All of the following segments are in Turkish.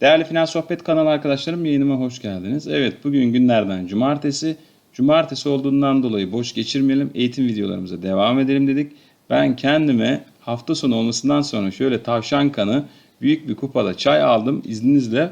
Değerli Finans Sohbet kanalı arkadaşlarım yayınıma hoş geldiniz. Evet bugün günlerden cumartesi. Cumartesi olduğundan dolayı boş geçirmeyelim. Eğitim videolarımıza devam edelim dedik. Ben kendime hafta sonu olmasından sonra şöyle tavşan kanı büyük bir kupada çay aldım. İzninizle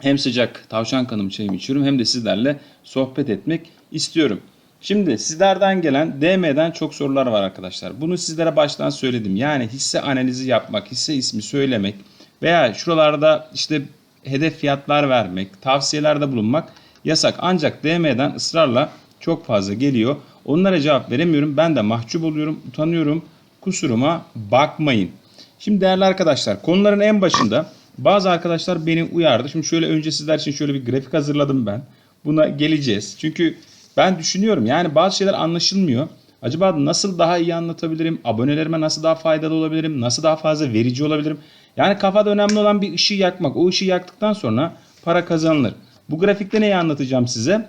hem sıcak tavşan kanım çayımı içiyorum hem de sizlerle sohbet etmek istiyorum. Şimdi sizlerden gelen DM'den çok sorular var arkadaşlar. Bunu sizlere baştan söyledim. Yani hisse analizi yapmak, hisse ismi söylemek veya şuralarda işte hedef fiyatlar vermek, tavsiyelerde bulunmak yasak. Ancak DM'den ısrarla çok fazla geliyor. Onlara cevap veremiyorum. Ben de mahcup oluyorum, utanıyorum. Kusuruma bakmayın. Şimdi değerli arkadaşlar konuların en başında bazı arkadaşlar beni uyardı. Şimdi şöyle önce sizler için şöyle bir grafik hazırladım ben. Buna geleceğiz. Çünkü ben düşünüyorum yani bazı şeyler anlaşılmıyor. Acaba nasıl daha iyi anlatabilirim? Abonelerime nasıl daha faydalı olabilirim? Nasıl daha fazla verici olabilirim? Yani kafada önemli olan bir ışığı yakmak. O ışığı yaktıktan sonra para kazanılır. Bu grafikte neyi anlatacağım size?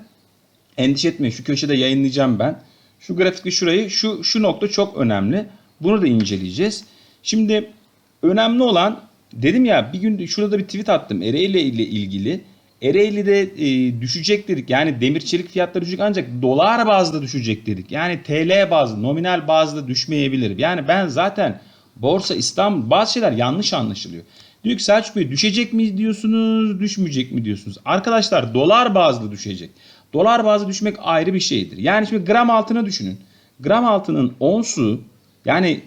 Endişe etmeyin şu köşede yayınlayacağım ben. Şu grafikte şurayı şu şu nokta çok önemli. Bunu da inceleyeceğiz. Şimdi önemli olan dedim ya bir gün şurada bir tweet attım Ereğli ile ilgili. Ereğli'de e, düşecek dedik. Yani demir çelik fiyatları düşecek ancak dolar bazda düşecek dedik. Yani TL bazlı, nominal bazda düşmeyebilir. Yani ben zaten Borsa İstanbul bazı şeyler yanlış anlaşılıyor. Diyor ki Selçuk Bey düşecek mi diyorsunuz, düşmeyecek mi diyorsunuz? Arkadaşlar dolar bazlı düşecek. Dolar bazlı düşmek ayrı bir şeydir. Yani şimdi gram altına düşünün. Gram altının onsu yani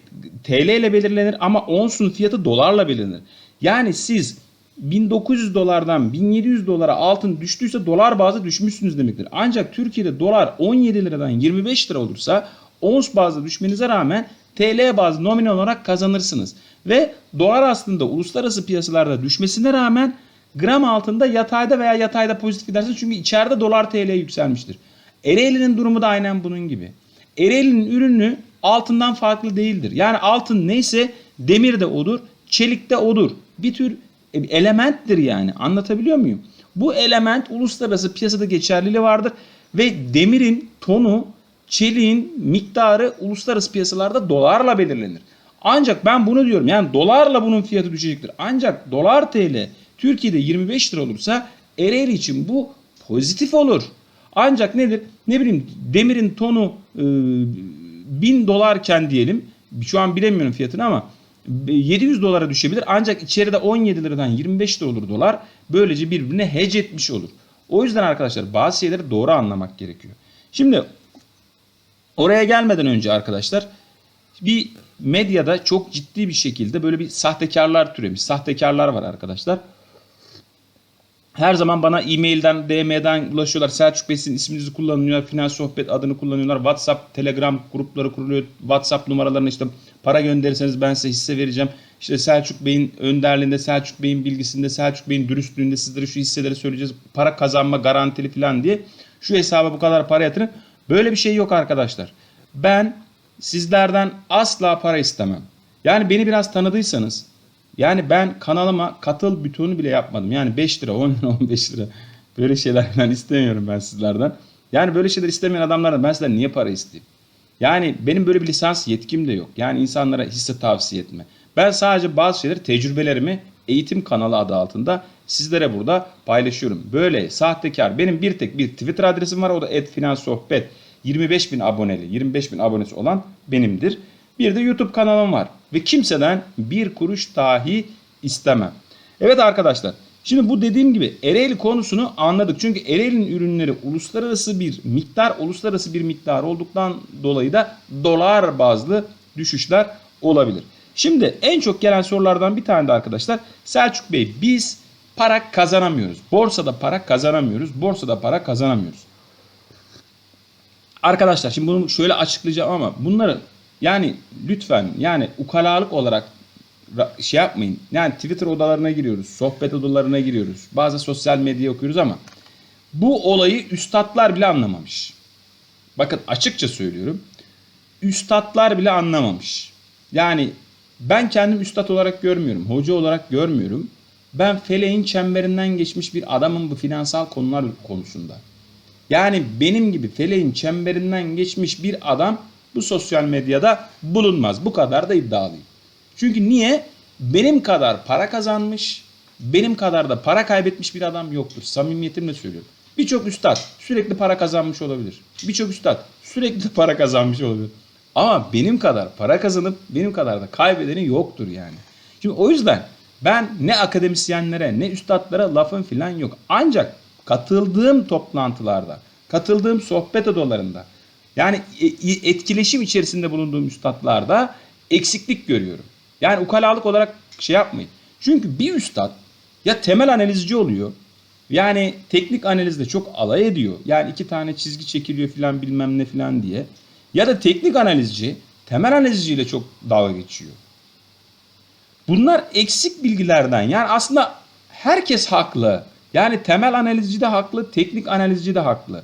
TL ile belirlenir ama onsun fiyatı dolarla belirlenir. Yani siz 1900 dolardan 1700 dolara altın düştüyse dolar bazı düşmüşsünüz demektir. Ancak Türkiye'de dolar 17 liradan 25 lira olursa ons bazlı düşmenize rağmen TL bazlı nominal olarak kazanırsınız. Ve dolar aslında uluslararası piyasalarda düşmesine rağmen gram altında yatayda veya yatayda pozitif gidersiniz. Çünkü içeride dolar TL yükselmiştir. Ereğli'nin durumu da aynen bunun gibi. Ereğli'nin ürünü altından farklı değildir. Yani altın neyse demir de odur, çelik de odur. Bir tür elementtir yani. Anlatabiliyor muyum? Bu element uluslararası piyasada geçerliliği vardır ve demirin tonu, çeliğin miktarı uluslararası piyasalarda dolarla belirlenir. Ancak ben bunu diyorum yani dolarla bunun fiyatı düşecektir. Ancak dolar TL Türkiye'de 25 lira olursa Ereğli için bu pozitif olur. Ancak nedir? Ne bileyim demirin tonu e, 1000 dolarken diyelim şu an bilemiyorum fiyatını ama 700 dolara düşebilir. Ancak içeride 17 liradan 25 lira olur dolar. Böylece birbirine hedge etmiş olur. O yüzden arkadaşlar bazı şeyleri doğru anlamak gerekiyor. Şimdi oraya gelmeden önce arkadaşlar bir medyada çok ciddi bir şekilde böyle bir sahtekarlar türemiş. Sahtekarlar var arkadaşlar. Her zaman bana e-mailden, DM'den ulaşıyorlar. Selçuk Bey sizin isminizi kullanıyorlar. Finans Sohbet adını kullanıyorlar. WhatsApp, Telegram grupları kuruluyor. WhatsApp numaralarını işte para gönderirseniz ben size hisse vereceğim. İşte Selçuk Bey'in önderliğinde, Selçuk Bey'in bilgisinde, Selçuk Bey'in dürüstlüğünde sizlere şu hisseleri söyleyeceğiz. Para kazanma garantili falan diye. Şu hesaba bu kadar para yatırın. Böyle bir şey yok arkadaşlar. Ben sizlerden asla para istemem. Yani beni biraz tanıdıysanız yani ben kanalıma katıl bütonu bile yapmadım. Yani 5 lira, 10 lira, 15 lira böyle şeyler ben istemiyorum ben sizlerden. Yani böyle şeyler istemeyen adamlardan ben sizden niye para isteyeyim? Yani benim böyle bir lisans yetkim de yok. Yani insanlara hisse tavsiye etme. Ben sadece bazı şeyleri tecrübelerimi eğitim kanalı adı altında sizlere burada paylaşıyorum. Böyle sahtekar benim bir tek bir Twitter adresim var o da @finanssohbet. 25 bin aboneli, 25 bin abonesi olan benimdir. Bir de YouTube kanalım var ve kimseden bir kuruş dahi istemem. Evet arkadaşlar şimdi bu dediğim gibi Ereğli konusunu anladık. Çünkü Ereğli'nin ürünleri uluslararası bir miktar, uluslararası bir miktar olduktan dolayı da dolar bazlı düşüşler olabilir. Şimdi en çok gelen sorulardan bir tane de arkadaşlar Selçuk Bey biz para kazanamıyoruz. Borsada para kazanamıyoruz. Borsada para kazanamıyoruz. Arkadaşlar şimdi bunu şöyle açıklayacağım ama bunları yani lütfen yani ukalalık olarak şey yapmayın. Yani Twitter odalarına giriyoruz, sohbet odalarına giriyoruz. Bazı sosyal medya okuyoruz ama bu olayı üstadlar bile anlamamış. Bakın açıkça söylüyorum. Üstadlar bile anlamamış. Yani ben kendim üstad olarak görmüyorum, hoca olarak görmüyorum. Ben feleğin çemberinden geçmiş bir adamım bu finansal konular konusunda. Yani benim gibi feleğin çemberinden geçmiş bir adam bu sosyal medyada bulunmaz. Bu kadar da iddialıyım. Çünkü niye? Benim kadar para kazanmış, benim kadar da para kaybetmiş bir adam yoktur. Samimiyetimle söylüyorum. Birçok üstad sürekli para kazanmış olabilir. Birçok üstad sürekli para kazanmış olabilir. Ama benim kadar para kazanıp benim kadar da kaybedeni yoktur yani. Şimdi o yüzden ben ne akademisyenlere ne üstadlara lafım filan yok. Ancak katıldığım toplantılarda, katıldığım sohbet odalarında yani e- etkileşim içerisinde bulunduğum üstadlarda eksiklik görüyorum. Yani ukalalık olarak şey yapmayın. Çünkü bir üstad ya temel analizci oluyor. Yani teknik analizde çok alay ediyor. Yani iki tane çizgi çekiliyor filan bilmem ne filan diye. Ya da teknik analizci temel analizciyle çok dalga geçiyor. Bunlar eksik bilgilerden. Yani aslında herkes haklı. Yani temel analizci de haklı, teknik analizci de haklı.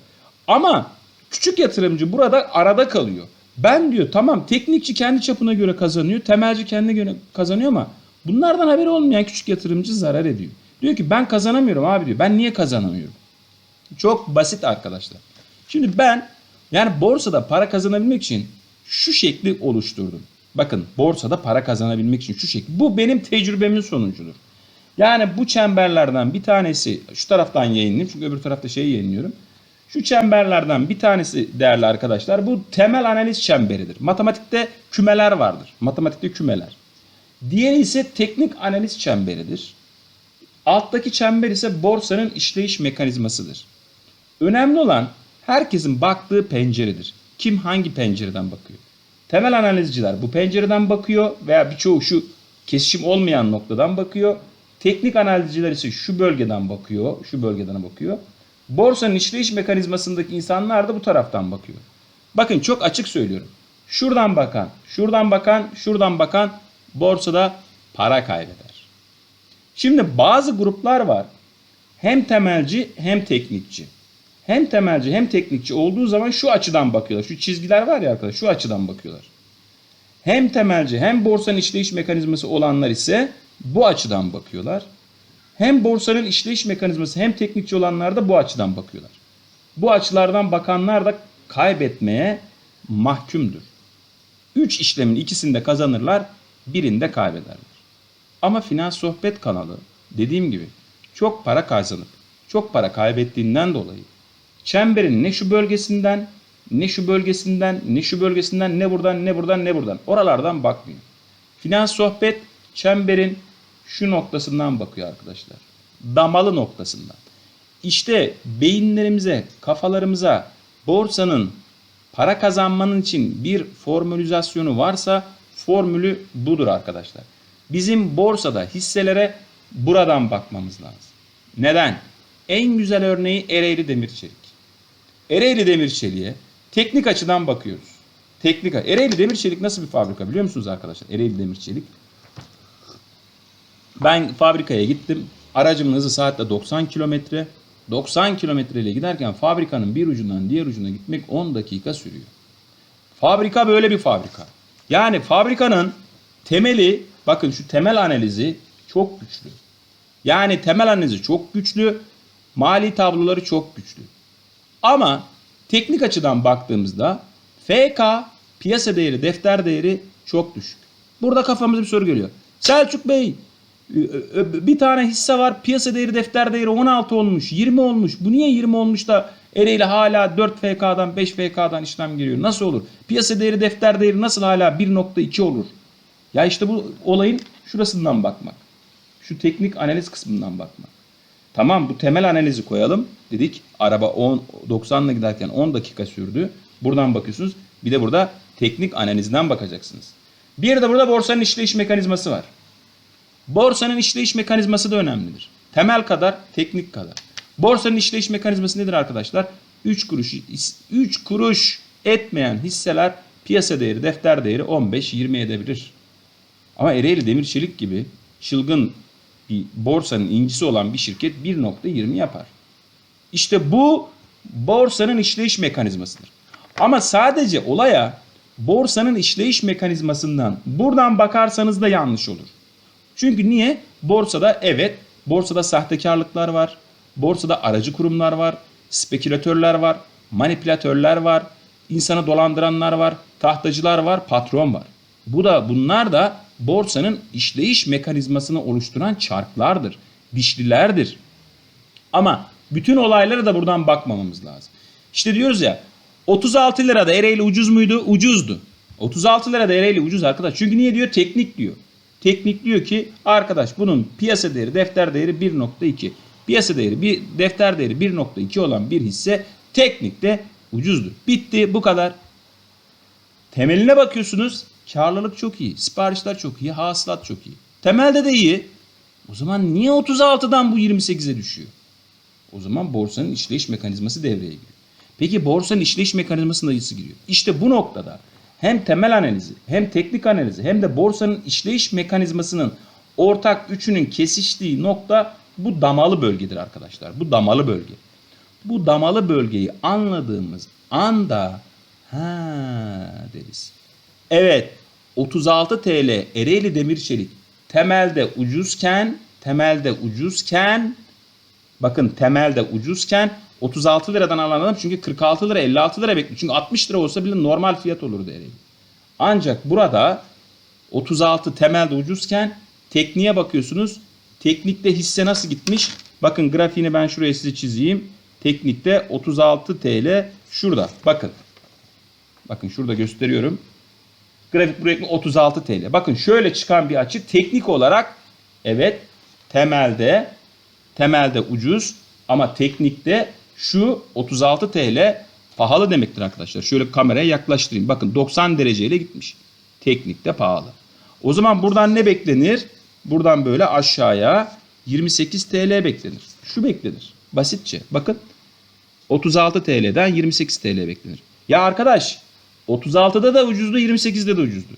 Ama küçük yatırımcı burada arada kalıyor. Ben diyor tamam teknikçi kendi çapına göre kazanıyor, temelci kendine göre kazanıyor ama bunlardan haberi olmayan küçük yatırımcı zarar ediyor. Diyor ki ben kazanamıyorum abi diyor. Ben niye kazanamıyorum? Çok basit arkadaşlar. Şimdi ben yani borsada para kazanabilmek için şu şekli oluşturdum. Bakın borsada para kazanabilmek için şu şekli. Bu benim tecrübemin sonucudur. Yani bu çemberlerden bir tanesi şu taraftan yayınlayayım çünkü öbür tarafta şeyi yayınlıyorum. Şu çemberlerden bir tanesi değerli arkadaşlar bu temel analiz çemberidir. Matematikte kümeler vardır. Matematikte kümeler. Diğeri ise teknik analiz çemberidir. Alttaki çember ise borsanın işleyiş mekanizmasıdır. Önemli olan herkesin baktığı penceredir. Kim hangi pencereden bakıyor? Temel analizciler bu pencereden bakıyor veya birçoğu şu kesişim olmayan noktadan bakıyor. Teknik analizciler ise şu bölgeden bakıyor, şu bölgeden bakıyor. Borsanın işleyiş mekanizmasındaki insanlar da bu taraftan bakıyor. Bakın çok açık söylüyorum. Şuradan bakan, şuradan bakan, şuradan bakan borsada para kaybeder. Şimdi bazı gruplar var. Hem temelci hem teknikçi. Hem temelci hem teknikçi olduğu zaman şu açıdan bakıyorlar. Şu çizgiler var ya arkadaşlar şu açıdan bakıyorlar. Hem temelci hem borsanın işleyiş mekanizması olanlar ise bu açıdan bakıyorlar. Hem borsanın işleyiş mekanizması hem teknikçi olanlar da bu açıdan bakıyorlar. Bu açılardan bakanlar da kaybetmeye mahkumdur. Üç işlemin ikisinde kazanırlar, birinde kaybederler. Ama Finans Sohbet kanalı dediğim gibi çok para kazanıp çok para kaybettiğinden dolayı çemberin ne şu bölgesinden ne şu bölgesinden ne şu bölgesinden ne buradan ne buradan ne buradan oralardan bakmıyor. Finans Sohbet çemberin şu noktasından bakıyor arkadaşlar. Damalı noktasından. İşte beyinlerimize, kafalarımıza borsanın para kazanmanın için bir formülizasyonu varsa formülü budur arkadaşlar. Bizim borsada hisselere buradan bakmamız lazım. Neden? En güzel örneği Ereğli Demirçelik. Ereğli Demirçelik'e teknik açıdan bakıyoruz. Teknik Ereğli Demirçelik nasıl bir fabrika biliyor musunuz arkadaşlar? Ereğli Demirçelik. Ben fabrikaya gittim. Aracımın hızı saatte 90 kilometre. 90 kilometre ile giderken fabrikanın bir ucundan diğer ucuna gitmek 10 dakika sürüyor. Fabrika böyle bir fabrika. Yani fabrikanın temeli bakın şu temel analizi çok güçlü. Yani temel analizi çok güçlü. Mali tabloları çok güçlü. Ama teknik açıdan baktığımızda FK piyasa değeri, defter değeri çok düşük. Burada kafamıza bir soru geliyor. Selçuk Bey bir tane hisse var piyasa değeri defter değeri 16 olmuş 20 olmuş. Bu niye 20 olmuş da Ereğli hala 4 FK'dan 5 FK'dan işlem giriyor nasıl olur? Piyasa değeri defter değeri nasıl hala 1.2 olur? Ya işte bu olayın şurasından bakmak. Şu teknik analiz kısmından bakmak tamam bu temel analizi koyalım dedik araba 10 90 ile giderken 10 dakika sürdü buradan bakıyorsunuz bir de burada teknik analizden bakacaksınız bir de burada borsanın işleyiş mekanizması var Borsanın işleyiş mekanizması da önemlidir. Temel kadar, teknik kadar. Borsanın işleyiş mekanizması nedir arkadaşlar? 3 kuruş 3 kuruş etmeyen hisseler piyasa değeri, defter değeri 15-20 edebilir. Ama Ereğli Demir Çelik gibi çılgın bir borsanın incisi olan bir şirket 1.20 yapar. İşte bu borsanın işleyiş mekanizmasıdır. Ama sadece olaya borsanın işleyiş mekanizmasından buradan bakarsanız da yanlış olur. Çünkü niye? Borsada evet, borsada sahtekarlıklar var. Borsada aracı kurumlar var, spekülatörler var, manipülatörler var, insanı dolandıranlar var, tahtacılar var, patron var. Bu da bunlar da borsanın işleyiş mekanizmasını oluşturan çarklardır. dişlilerdir. Ama bütün olaylara da buradan bakmamamız lazım. İşte diyoruz ya 36 lirada Ereğli ucuz muydu? Ucuzdu. 36 lirada Ereğli ucuz arkadaş. Çünkü niye diyor? Teknik diyor. Teknik diyor ki arkadaş bunun piyasa değeri, defter değeri 1.2. Piyasa değeri, bir defter değeri 1.2 olan bir hisse teknikte ucuzdur. Bitti bu kadar. Temeline bakıyorsunuz. Karlılık çok iyi. Siparişler çok iyi. Hasılat çok iyi. Temelde de iyi. O zaman niye 36'dan bu 28'e düşüyor? O zaman borsanın işleyiş mekanizması devreye giriyor. Peki borsanın işleyiş mekanizması nasıl giriyor? İşte bu noktada hem temel analizi hem teknik analizi hem de borsanın işleyiş mekanizmasının ortak üçünün kesiştiği nokta bu damalı bölgedir arkadaşlar. Bu damalı bölge. Bu damalı bölgeyi anladığımız anda ha deriz. Evet 36 TL Ereğli Demir Çelik temelde ucuzken temelde ucuzken bakın temelde ucuzken 36 liradan alan adam çünkü 46 lira 56 lira bekliyor. Çünkü 60 lira olsa bile normal fiyat olurdu Ereğli. Ancak burada 36 temelde ucuzken tekniğe bakıyorsunuz. Teknikte hisse nasıl gitmiş? Bakın grafiğini ben şuraya size çizeyim. Teknikte 36 TL şurada. Bakın. Bakın şurada gösteriyorum. Grafik buraya 36 TL. Bakın şöyle çıkan bir açı teknik olarak evet temelde temelde ucuz ama teknikte şu 36 TL pahalı demektir arkadaşlar. Şöyle kameraya yaklaştırayım. Bakın 90 dereceyle gitmiş. Teknikte pahalı. O zaman buradan ne beklenir? Buradan böyle aşağıya 28 TL beklenir. Şu beklenir. Basitçe. Bakın 36 TL'den 28 TL beklenir. Ya arkadaş 36'da da ucuzdu 28'de de ucuzdu.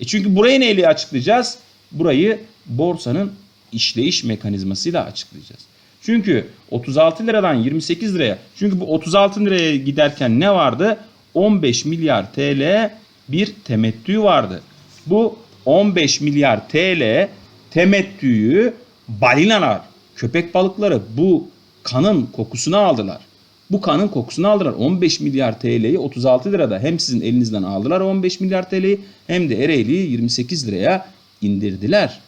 E çünkü burayı neyle açıklayacağız? Burayı borsanın işleyiş mekanizmasıyla açıklayacağız. Çünkü 36 liradan 28 liraya çünkü bu 36 liraya giderken ne vardı? 15 milyar TL bir temettü vardı. Bu 15 milyar TL temettüyü balinalar, köpek balıkları bu kanın kokusunu aldılar. Bu kanın kokusunu aldılar. 15 milyar TL'yi 36 lirada hem sizin elinizden aldılar 15 milyar TL'yi hem de Ereğli'yi 28 liraya indirdiler.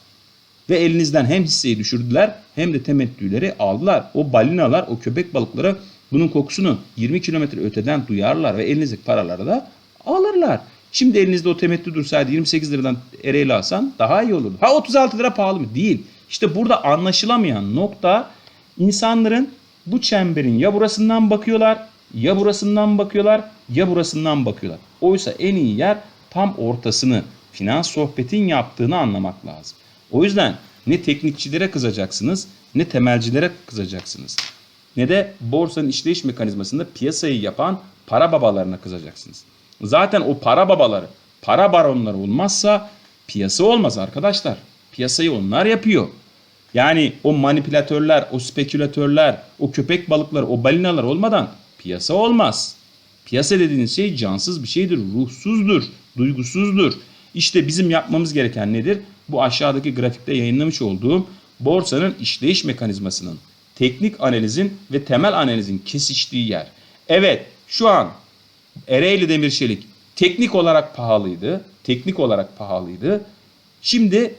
Ve elinizden hem hisseyi düşürdüler hem de temettüleri aldılar. O balinalar, o köpek balıkları bunun kokusunu 20 kilometre öteden duyarlar ve elinizdeki paraları da alırlar. Şimdi elinizde o temettü dursaydı 28 liradan Ereğli alsan daha iyi olurdu. Ha 36 lira pahalı mı? Değil. İşte burada anlaşılamayan nokta insanların bu çemberin ya burasından bakıyorlar, ya burasından bakıyorlar, ya burasından bakıyorlar. Oysa en iyi yer tam ortasını finans sohbetin yaptığını anlamak lazım. O yüzden ne teknikçilere kızacaksınız ne temelcilere kızacaksınız. Ne de borsanın işleyiş mekanizmasında piyasayı yapan para babalarına kızacaksınız. Zaten o para babaları, para baronları olmazsa piyasa olmaz arkadaşlar. Piyasayı onlar yapıyor. Yani o manipülatörler, o spekülatörler, o köpek balıkları, o balinalar olmadan piyasa olmaz. Piyasa dediğiniz şey cansız bir şeydir, ruhsuzdur, duygusuzdur. İşte bizim yapmamız gereken nedir? Bu aşağıdaki grafikte yayınlamış olduğum borsanın işleyiş mekanizmasının, teknik analizin ve temel analizin kesiştiği yer. Evet, şu an Ereğli Demir Çelik teknik olarak pahalıydı. Teknik olarak pahalıydı. Şimdi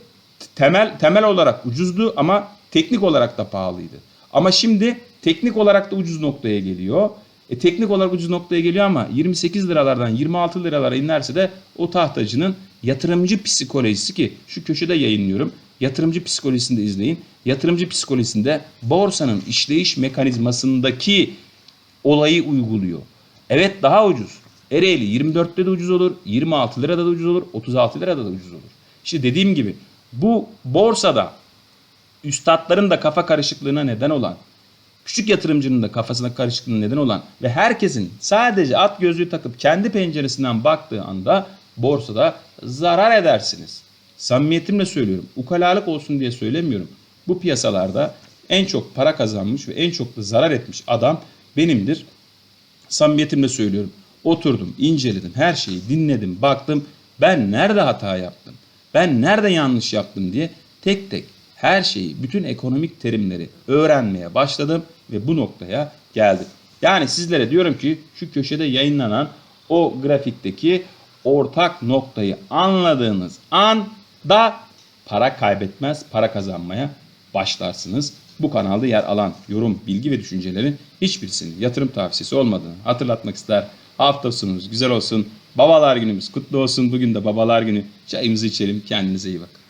temel temel olarak ucuzdu ama teknik olarak da pahalıydı. Ama şimdi teknik olarak da ucuz noktaya geliyor. E, teknik olarak ucuz noktaya geliyor ama 28 liralardan 26 liralara inerse de o tahtacının yatırımcı psikolojisi ki şu köşede yayınlıyorum. Yatırımcı psikolojisini de izleyin. Yatırımcı psikolojisinde borsanın işleyiş mekanizmasındaki olayı uyguluyor. Evet daha ucuz. Ereğli 24'te de ucuz olur, 26 lirada da ucuz olur, 36 lirada da ucuz olur. İşte dediğim gibi bu borsada üstadların da kafa karışıklığına neden olan, küçük yatırımcının da kafasına karışıklığına neden olan ve herkesin sadece at gözlüğü takıp kendi penceresinden baktığı anda borsada zarar edersiniz. Samimiyetimle söylüyorum. Ukalalık olsun diye söylemiyorum. Bu piyasalarda en çok para kazanmış ve en çok da zarar etmiş adam benimdir. Samimiyetimle söylüyorum. Oturdum, inceledim, her şeyi dinledim, baktım. Ben nerede hata yaptım? Ben nerede yanlış yaptım diye tek tek her şeyi, bütün ekonomik terimleri öğrenmeye başladım ve bu noktaya geldim. Yani sizlere diyorum ki şu köşede yayınlanan o grafikteki ortak noktayı anladığınız anda para kaybetmez, para kazanmaya başlarsınız. Bu kanalda yer alan yorum, bilgi ve düşüncelerin hiçbirisinin yatırım tavsiyesi olmadığını hatırlatmak ister. Hafta sonunuz güzel olsun. Babalar günümüz kutlu olsun. Bugün de babalar günü. Çayımızı içelim. Kendinize iyi bakın.